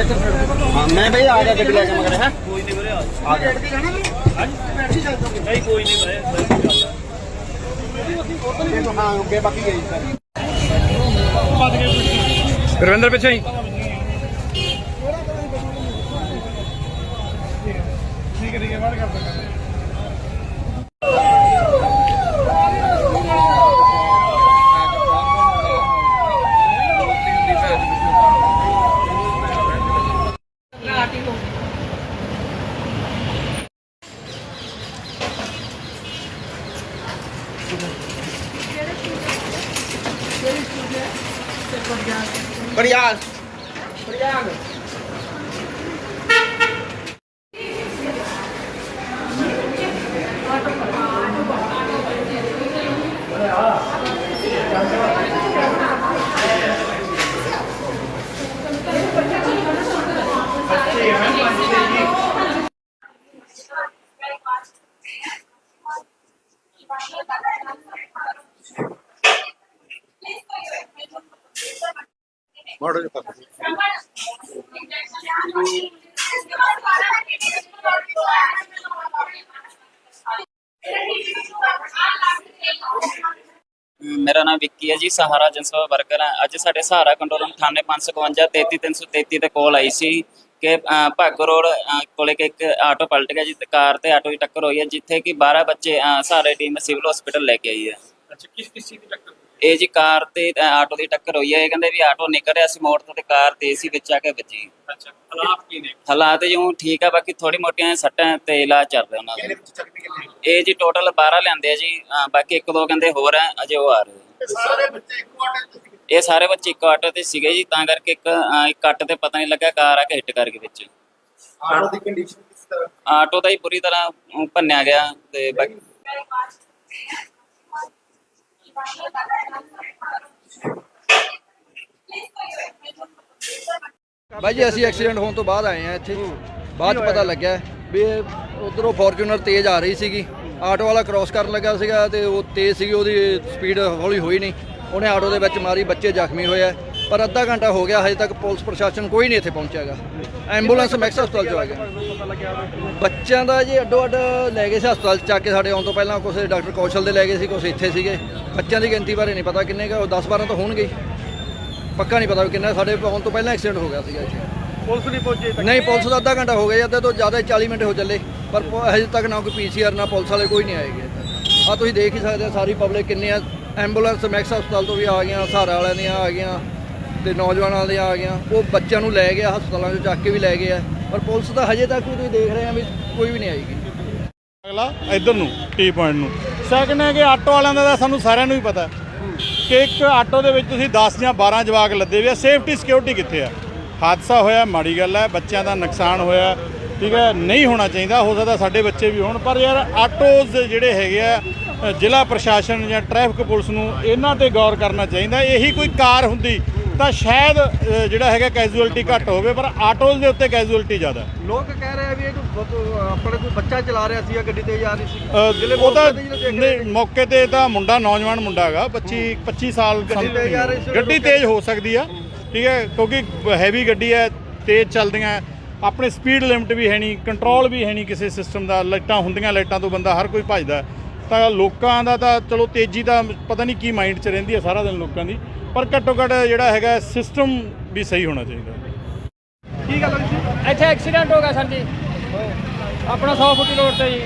ਹਾਂ ਮੈਂ ਬਈ ਆ ਗਿਆ ਗੱਡੀ ਲੈ ਕੇ ਮਗਰ ਹੈ? ਕੋਈ ਨਹੀਂ ਵੀਰੇ ਆ ਗਿਆ। ਨਹੀਂ ਕੋਈ ਨਹੀਂ ਵੀਰੇ ਹਾਂ ਅੱਗੇ ਬਾਕੀ ਗਈ ਸਰ। ਗੁਰਵਿੰਦਰ ਪਿੱਛੇ ਹੀ। ਪ੍ਰਯਾਗ ਮੋੜੋ ਜੀ ਪਾਪਾ ਮੇਰਾ ਨਾਮ ਵਿੱਕੀ ਹੈ ਜੀ ਸਹਾਰਾ ਜਨਸੇਵਾ ਵਰਕਰ ਹੈ ਅੱਜ ਸਾਡੇ ਸਹਾਰਾ ਕੰਟਰੋਲ ਰੂਮ ਥਾਣੇ 552 33333 ਤੇ ਕਾਲ ਆਈ ਸੀ ਕਿ ਅ, ਭਾਗੋ ਰੋਡ ਅ, ਕੋਲੇ ਕਿ ਇੱਕ ਆਟੋ ਪਲਟ ਗਿਆ ਜੀ ਤੇ ਕਾਰ ਤੇ ਆਟੋ ਦੀ ਟੱਕਰ ਹੋਈ ਹੈ ਜਿੱਥੇ ਕਿ 12 ਬੱਚੇ ਅ, ਸਹਾਰੇ ਟੀਮ ਸਿਵਲ ਹਸਪੀਟਲ ਲੈ ਕੇ ਆਈ ਹੈ ਅੱਛਾ ਕਿਸ ਕਿਸ ਚੀਜ਼ ਦੀ ਟੱਕਰ ਇਹ ਜੀ ਕਾਰ ਤੇ ਅ, ਆਟੋ ਦੀ ਟੱਕਰ ਹੋਈ ਹੈ। ਇਹ ਕਹਿੰਦੇ ਵੀ ਆਟੋ ਨਿਕਲ ਰਿਹਾ ਸੀ ਮੋੜ ਤੋਂ ਤੇ ਕਾਰ ਤੇ ਸੀ ਵਿੱਚ ਆ ਕੇ ਵੱਜੀ। ਅੱਛਾ ਹਾਲਾਤ ਕੀ ਨੇ? ਹਾਲਾਤ ਜਿਉਂ ਠੀਕ ਆ ਬਾਕੀ ਥੋੜੀ ਮੋਟੀਆਂ ਸੱਟਾਂ ਤੇ ਇਲਾਜ ਚੱਲ ਰਿਹਾ ਉਹਨਾਂ ਦਾ। ਕਿੰਨੀ ਇਹ ਜੀ ਟੋਟਲ 12 ਲਿਆਂਦੇ ਆ ਜੀ ਅ, ਬਾਕੀ ਇੱਕ ਦੋ ਕਹਿੰਦੇ ਹੋਰ ਆ ਅਜੇ ਉਹ ਆ ਰਹੇ ਇਹ ਸਾਰੇ ਬੱਚੇ ਇੱਕੋ ਆਟੇ ਤੇ ਸੀਗੇ। ਇਹ ਸਾਰੇ ਬੱਚੇ ਇੱਕ ਆਟੋ ਤੇ ਸੀਗੇ ਜੀ ਤਾਂ ਕਰਕੇ ਇੱਕ ਅ, ਇੱਕ ਕੱਟ ਤੇ ਪਤਾ ਨਹੀਂ ਲੱਗਾ ਕਾਰ ਆ ਕੇ ਹਿੱਟ ਕਰ ਗਈ ਵਿੱਚ। ਆਟੋ ਦੀ ਕੰਡੀਸ਼ਨ ਕਿਸ ਤਰ੍ਹਾਂ? ਆਟੋ ਦਾ ਹੀ ਪੂਰੀ ਤਰ੍ਹਾਂ ਅ, ਭੰਨਿਆ ਗਿਆ ਤੇ ਬਾਕੀ ਬਾਈ ਜੀ, ਅਸੀਂ ਐਕਸੀਡੈਂਟ ਹੋਣ ਤੋਂ ਬਾਅਦ ਆਏ ਆ ਇੱਥੇ। ਬਾਅਦ ਚ ਪਤਾ ਲੱਗਿਆ ਵੀ ਉਧਰੋਂ ਫੋਰਚੂਨਰ ਤੇਜ਼ ਆ ਰਹੀ ਸੀਗੀ। ਆਟੋ ਵਾਲਾ ਕ੍ਰਾਸ ਕਰਨ ਲੱਗਾ ਸੀਗਾ ਤੇ ਉਹ ਤੇਜ਼ ਸੀਗੀ, ਉਹਦੀ ਸਪੀਡ ਹੌਲੀ ਹੋਈ ਨਹੀਂ। ਉਹਨੇ ਆਟੋ ਦੇ ਵਿੱਚ ਮਾਰੀ, ਬੱਚੇ ਜ਼ਖਮੀ ਹੋਏ ਆ। ਪਰ ਅੱਧਾ ਘੰਟਾ ਹੋ ਗਿਆ ਹਜੇ ਤੱਕ ਪੁਲਿਸ ਪ੍ਰਸ਼ਾਸਨ ਕੋਈ ਨਹੀਂ ਇੱਥੇ ਪਹੁੰਚਿਆਗਾ ਐਂਬੂਲੈਂਸ ਮੈਕਸ ਹਸਪਤਾਲ ਚ ਆ ਗਿਆ। ਬੱਚਿਆਂ ਦਾ ਜੀ ਅੱਡੋ ਅੱਡ ਲੈ ਗਏ ਸੀ ਹਸਪਤਾਲ ਚ ਚੱਕ ਕੇ ਸਾਡੇ ਆਉਣ ਤੋਂ ਪਹਿਲਾਂ ਕੁਝ ਡਾਕਟਰ ਕੌਸ਼ਲ ਦੇ ਲੈ ਗਏ ਸੀ ਕੁਝ ਇੱਥੇ ਸੀਗੇ। ਬੱਚਿਆਂ ਦੀ ਗਿਣਤੀ ਬਾਰੇ ਨਹੀਂ ਪਤਾ ਕਿੰਨੇ ਕਾ 10 12 ਤਾਂ ਹੋਣਗੇ। ਪੱਕਾ ਨਹੀਂ ਪਤਾ ਵੀ ਕਿੰਨਾ ਸਾਡੇ ਆਉਣ ਤੋਂ ਪਹਿਲਾਂ ਐਕਸੀਡੈਂਟ ਹੋ ਗਿਆ ਸੀਗਾ ਇੱਥੇ। ਪੁਲਿਸ ਨਹੀਂ ਪਹੁੰਚੇ ਨਹੀਂ ਪੁਲਿਸ ਦਾ ਅੱਧਾ ਘੰਟਾ ਹੋ ਗਿਆ ਜੀ, ਅੱਧੇ ਤੋਂ ਜ਼ਿਆਦਾ ਹੀ 40 ਮਿੰਟ ਹੋ ਚੱਲੇ। ਪਰ ਹਜੇ ਤੱਕ ਨਾ ਕੋਈ ਪੀਸੀਆਰ ਨਾ ਪੁਲਿਸ ਵਾਲੇ ਕੋਈ ਨਹੀਂ ਆਏਗੇ ਆ ਤੁਸੀਂ ਦੇਖ ਹੀ ਸਕਦੇ ਆ ਸਾਰੀ ਪਬਲਿਕ ਕਿੰਨੀ ਆ। ਐਂਬੂਲੈਂਸ ਮੈਕਸ ਹਸਪਤਾਲ ਤੋਂ ਵੀ ਆ ਗਈਆਂ ਸਹਾਰਾ ਵਾਲਿਆਂ ਦੀਆਂ ਆ ਗਈਆਂ। ਤੇ ਨੌਜਵਾਨਾਂ ਦੀਆਂ ਆ ਗਈਆਂ। ਉਹ ਬੱਚਿਆਂ ਨੂੰ ਲੈ ਗਿਆ ਹਸਪਤਾਲਾਂ 'ਚ ਚੱਕ ਕੇ ਵੀ ਲੈ ਗਿਆ ਪਰ ਪੁਲਿਸ ਤਾਂ ਹਜੇ ਤੱਕ ਵੀ ਤੁਸੀਂ ਦੇਖ ਰਹੇ ਆ ਵੀ ਕੋਈ ਵੀ ਨਹੀਂ ਆਏਗੀ ਅਗਲਾ, ਇੱਧਰ ਨੂੰ ਟੀ ਪੁਆਇੰਟ ਨੂੰ। ਸੈਕਿੰਡ ਹੈ ਕਿ ਆਟੋ ਵਾਲਿਆਂ ਦਾ ਤਾਂ ਸਾਨੂੰ ਸਾਰਿਆਂ ਨੂੰ ਹੀ ਪਤਾ ਕਿ ਇੱਕ ਆਟੋ ਦੇ ਵਿੱਚ ਤੁਸੀਂ 10 ਜਾਂ 12 ਜਵਾਕ ਲੱਦੇ ਹੋਏ ਆ। ਸੇਫਟੀ ਸਿਕਿਉਰਿਟੀ ਕਿੱਥੇ ਆ? ਹਾਦਸਾ ਹੋਇਆ, ਮਾੜੀ ਗੱਲ ਹੈ, ਬੱਚਿਆਂ ਦਾ ਨੁਕਸਾਨ ਹੋਇਆ। ਠੀਕ ਹੈ, ਨਹੀਂ ਹੋਣਾ ਚਾਹੀਦਾ, ਹੋ ਸਕਦਾ ਸਾਡੇ ਬੱਚੇ ਵੀ ਹੋਣ। ਪਰ ਯਾਰ, ਆਟੋਜ਼ ਜਿਹੜੇ ਹੈਗੇ ਆ ਜ਼ਿਲ੍ਹਾ ਪ੍ਰਸ਼ਾਸਨ ਜਾਂ ਟ੍ਰੈਫਿਕ ਪੁਲਿਸ ਨੂੰ ਇਹਨਾਂ ਤੇ ਗੌਰ ਕਰਨਾ ਚਾਹੀਦਾ। ਇਹੀ ਕੋਈ ਕਾਰ ਹੁੰਦੀ ਤਾਂ ਸ਼ਾਇਦ ਜਿਹੜਾ ਹੈਗਾ ਕੈਜੂਅਲਟੀ ਘੱਟ ਹੋਵੇ ਪਰ ਆਟੋਜ਼ ਦੇ ਉੱਤੇ ਕੈਜੂਅਲਟੀ ਜ਼ਿਆਦਾ। ਲੋਕ ਕਹਿ ਰਹੇ ਆ ਵੀ ਇਹ ਆਪਣੇ ਕੋਈ ਬੱਚਾ ਚਲਾ ਰਿਹਾ ਸੀਗਾ ਗੱਡੀ ਤੇ ਜਾ ਰਹੀ ਸੀ ਉਹ ਤਾਂ ਨਹੀਂ, ਮੌਕੇ ਤੇ ਤਾਂ ਮੁੰਡਾ ਨੌਜਵਾਨ ਮੁੰਡਾ ਹੈਗਾ 25 25 ਸਾਲ ਗੱਡੀ ਤੇਜ਼ ਸੀ, ਹੋ ਸਕਦੀ ਆ ਠੀਕ ਹੈ ਕਿਉਂਕਿ ਹੈਵੀ ਗੱਡੀ ਹੈ ਤੇਜ਼ ਚੱਲਦੀਆਂ। ਆਪਣੇ ਸਪੀਡ ਲਿਮਟ ਵੀ ਹੈ ਨਹੀਂ ਕੰਟਰੋਲ ਵੀ ਹੈ ਨਹੀਂ ਕਿਸੇ ਸਿਸਟਮ ਦਾ ਲਾਈਟਾਂ ਹੁੰਦੀਆਂ ਲਾਈਟਾਂ ਤੋਂ ਬੰਦਾ ਹਰ ਕੋਈ ਭੱਜਦਾ। ਤਾਂ ਲੋਕਾਂ ਦਾ ਤਾਂ ਚਲੋ ਤੇਜ਼ੀ ਦਾ ਪਤਾ ਨਹੀਂ ਕੀ ਮਾਈਂਡ 'ਚ ਰਹਿੰਦੀ ਹੈ ਸਾਰਾ ਦਿਨ ਲੋਕਾਂ ਦੀ ਪਰ ਘੱਟੋ ਘੱਟ ਜਿਹੜਾ ਹੈਗਾ ਸਿਸਟਮ ਵੀ ਸਹੀ ਹੋਣਾ ਚਾਹੀਦਾ। ਇੱਥੇ ਐਕਸੀਡੈਂਟ ਹੋ ਗਿਆ ਸਰ ਜੀ। ਆਪਣਾ 100 ਫੁੱਟੀ ਰੋਡ ਤੇ ਜੀ।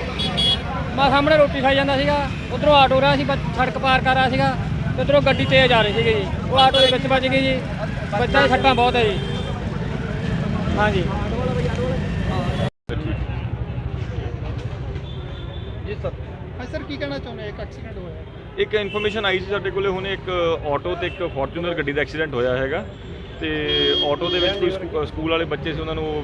ਮੈਂ ਸਾਹਮਣੇ ਰੋਟੀ ਖਾਈ ਜਾਂਦਾ ਸੀਗਾ ਉਧਰੋਂ ਆਟੋ ਰਿਹਾ ਸੀ ਬੱਚ- ਸੜਕ ਪਾਰ ਕਰ ਰਿਹਾ ਸੀਗਾ ਤੇ ਉਧਰੋਂ ਗੱਡੀ ਤੇਜ਼ ਆ ਰਹੀ ਸੀਗੀ ਜੀ। ਉਹ ਆਟੋ ਦੇ ਵਿੱਚ ਵੱਜ ਗਈ ਜੀ। ਬੱਚਾ ਦੀ ਸੱਟਾਂ ਬਹੁਤ ਹੈ ਜੀ। ਹਾਂਜੀ। ਜੀ ਸਰ। ਹਾਂ ਸਰ ਕੀ ਕਹਿਣਾ ਚਾਹੁੰਦੇ ਇੱਕ ਐਕਸੀਡੈਂਟ ਹੋਇਆ ਇੱਕ ਇਨਫੋਰਮੇਸ਼ਨ ਆਈ ਸੀ ਸਾਡੇ ਕੋਲੇ ਹੁਣੇ ਇੱਕ ਆਟੋ ਤੇ ਇੱਕ ਫੋਰਚੂਨਰ ਗੱਡੀ ਦਾ ਐਕਸੀਡੈਂਟ ਹੋਇਆ ਹੈਗਾ। ਤੇ ਆਟੋ ਦੇ ਵਿੱਚ ਕੋਈ ਸਕੂ- ਸਕੂਲ ਵਾਲੇ ਬੱਚੇ ਸੀ ਉਹਨਾਂ ਨੂੰ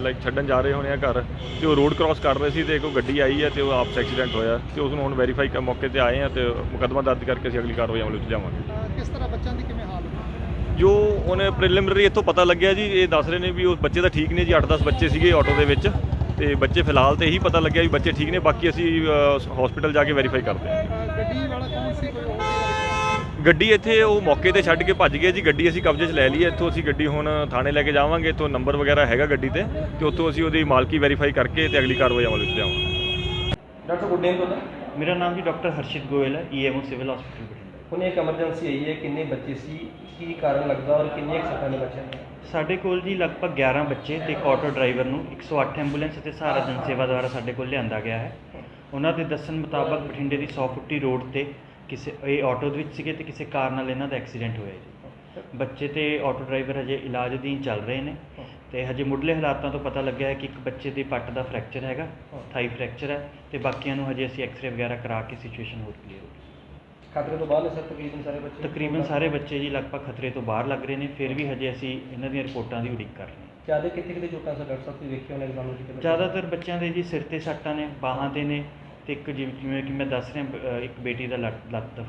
ਲਾਈਕ ਛੱਡਣ ਜਾ ਰਹੇ ਹੋਣੇ ਆ ਘਰ। ਤੇ ਉਹ ਰੋਡ ਕ੍ਰਾਸ ਕਰ ਰਹੇ ਸੀ ਤੇ ਇੱਕ ਗੱਡੀ ਆਈ ਹੈ ਤੇ ਉਹ ਆਪਸ ਐਕਸੀਡੈਂਟ ਹੋਇਆ। ਤੇ ਉਸ ਨੂੰ ਹੁਣ ਵੈਰੀਫਾਈ ਕਰ ਮੌਕੇ ਤੇ ਆਏ ਆ ਤੇ ਮੁਕੱਦਮਾ ਦਰਜ ਕਰਕੇ ਅਸੀਂ ਅਗਲੀ ਕਾਰਵਾਈ ਅਮਲ ਵਿੱਚ ਲਿਆਵਾਂਗੇ। ਕਿਸ ਤਰ੍ਹਾਂ ਬੱਚਿਆਂ ਦੀ ਕਿਵੇਂ ਹਾਲਤ ਜੋ ਉਹਨੇ ਪ੍ਰੀਲਿਮਿਨਰੀ ਇੱਥੋਂ ਪਤਾ ਲੱਗਿਆ ਜੀ ਇਹ ਦੱਸ ਰਹੇ ਨੇ ਵੀ ਉਹ ਬੱਚੇ ਤਾਂ ਠੀਕ ਨੇ ਜੀ 8-10 ਬੱਚੇ ਸੀਗੇ ਆਟੋ ਦੇ ਵਿੱਚ। ਤੇ ਬੱਚੇ ਫਿਲਹਾਲ ਤੇ ਇਹੀ ਪਤਾ ਲੱਗਿਆ ਵੀ ਬੱਚੇ ਠੀਕ ਨੇ ਬਾਕੀ ਅਸੀਂ ਹਸਪੀਟਲ ਜਾ ਕੇ ਵੈਰੀਫਾਈ ਕਰਦੇ ਹਾਂ। ਗੱਡੀ ਵਾਲਾ ਕੌਣ ਸੀ ਕੋਈ ਹੋਰ? ਗੱਡੀ ਇੱਥੇ ਉਹ ਮੌਕੇ ਤੇ ਛੱਡ ਕੇ ਭੱਜ ਗਏ ਜੀ ਗੱਡੀ ਅਸੀਂ ਕਬਜ਼ੇ 'ਚ ਲੈ ਲਈ ਹੈ। ਇੱਥੋਂ ਅਸੀਂ ਗੱਡੀ ਹੁਣ ਥਾਣੇ ਲੈ ਕੇ ਜਾਵਾਂਗੇ ਇੱਥੋਂ ਨੰਬਰ ਵਗੈਰਾ ਹੈਗਾ ਗੱਡੀ ਤੇ ਤੇ ਉੱਥੋਂ ਅਸੀਂ ਉਹਦੀ ਮਾਲਕੀ ਵੈਰੀਫਾਈ ਕਰਕੇ ਤੇ ਅਗਲੀ ਕਾਰਵਾਈ ਅਮਲ ਵਿੱਚ ਲਿਆਵਾਂਗੇ। ਡਾਕਟਰ ਗੁੱਡ ਨੇਮ ਤੁਹਾਡਾ? ਮੇਰਾ ਨਾਮ ਜੀ ਡਾਕਟਰ ਹਰਸ਼ਿਤ ਗੋਇਲ ਹੈ ਈਐਮਓ ਸਿਵਲ ਹਸਪੀਟਲ ਹੁਣ ਇੱਕ ਐਮਰਜੈਂਸੀ ਆਈ ਹੈ, ਕਿੰਨੇ ਬੱਚੇ ਸੀ, ਕੀ ਕਾਰਨ ਲੱਗਦਾ ਔਰ ਕਿੰਨੇ ਸੱਟਾਂ ਨੇ ਬੱਚਿਆਂ ਨੂੰ? ਸਾਡੇ ਕੋਲ ਜੀ ਲਗਭਗ 11 ਬੱਚੇ ਤੇ ਇੱਕ ਆਟੋ ਡਰਾਈਵਰ ਨੂੰ 108 ਐਂਬੂਲੈਂਸ ਅਤੇ ਸਹਾਰਾ ਜਨ ਸੇਵਾ ਦੁਆਰਾ ਸਾਡੇ ਕੋਲ ਲਿਆਂਦਾ ਗਿਆ ਹੈ। ਉਹਨਾਂ ਦੇ ਦੱਸਣ ਮੁਤਾਬਕ ਬਠਿੰਡੇ ਦੀ 100 ਫੁੱਟੀ ਰੋਡ ਤੇ ਕਿਸੇ, ਇਹ ਆਟੋ ਦੇ ਵਿੱਚ ਸੀਗੇ ਤੇ ਕਿਸੇ ਕਾਰ ਨਾਲ ਇਹਨਾਂ ਦਾ ਐਕਸੀਡੈਂਟ ਹੋਇਆ ਜੀ। ਬੱਚੇ ਤੇ ਆਟੋ ਡਰਾਈਵਰ ਹਜੇ ਇਲਾਜ ਅਧੀਨ ਚੱਲ ਰਹੇ ਨੇ ਤੇ ਹਜੇ ਮੁੱਢਲੇ ਹਾਲਾਤਾਂ ਤੋਂ ਪਤਾ ਲੱਗਿਆ ਹੈ ਕਿ ਇੱਕ ਬੱਚੇ ਦੇ ਪੱਟ ਦਾ ਫ੍ਰੈਕਚਰ ਹੈਗਾ ਥਾਈ ਫ੍ਰੈਕਚਰ ਹੈ ਤੇ ਬਾਕੀਆਂ ਨੂੰ ਹਜੇ ਅਸੀਂ ਐਕਸ-ਰੇ ਵਗੈਰਾ ਕਰਾ ਕੇ ਸਿਚੁਏਸ਼ਨ ਹੋਰ ਕਲੀਅਰ ਹੋ ਗਈ ਖਤਰੇ ਤੋਂ ਬਾਹਰ ਨੇ ਸਰ ਤਕਰੀਬਨ ਸਾਰੇ ਬੱਚੇ? ਤਕਰੀਬਨ ਸਾਰੇ ਬੱਚੇ ਜੀ ਲਗਭਗ ਖਤਰੇ ਤੋਂ ਬਾਹਰ ਲੱਗ ਰਹੇ ਨੇ ਫਿਰ ਵੀ ਹਜੇ ਅਸੀਂ ਇਹਨਾਂ ਦੀਆਂ ਰਿਪੋਰਟਾਂ ਦੀ ਉਡੀਕ ਕਰ ਰਹੇ ਹਾਂ। ਜ਼ਿਆਦਾ ਕਿੱਥੇ ਕਿਤੇ ਚੋਟਾਂ ਸਰ ਡਾਕਟਰ ਸਾਹਿਬ ਤੁਸੀਂ ਵੇਖੇ ਹੋਣੇ ਐਗਜ਼ਾਮ ਵਿੱਚ ਜ਼ਿਆਦਾਤਰ ਬੱਚਿਆਂ ਦੇ ਜੀ ਸਿਰ ਤੇ ਸੱਟਾਂ ਨੇ ਬਾਹਾਂ ਤੇ ਨੇ ਤੇ ਇੱਕ ਜਿਵੇਂ ਜਿਵੇਂ ਕਿ ਮੈਂ ਦੱਸ ਰਿਹਾ ਇੱਕ ਬੇਟੀ ਦਾ ਲੱਤ ਲੱਤ ਦਾ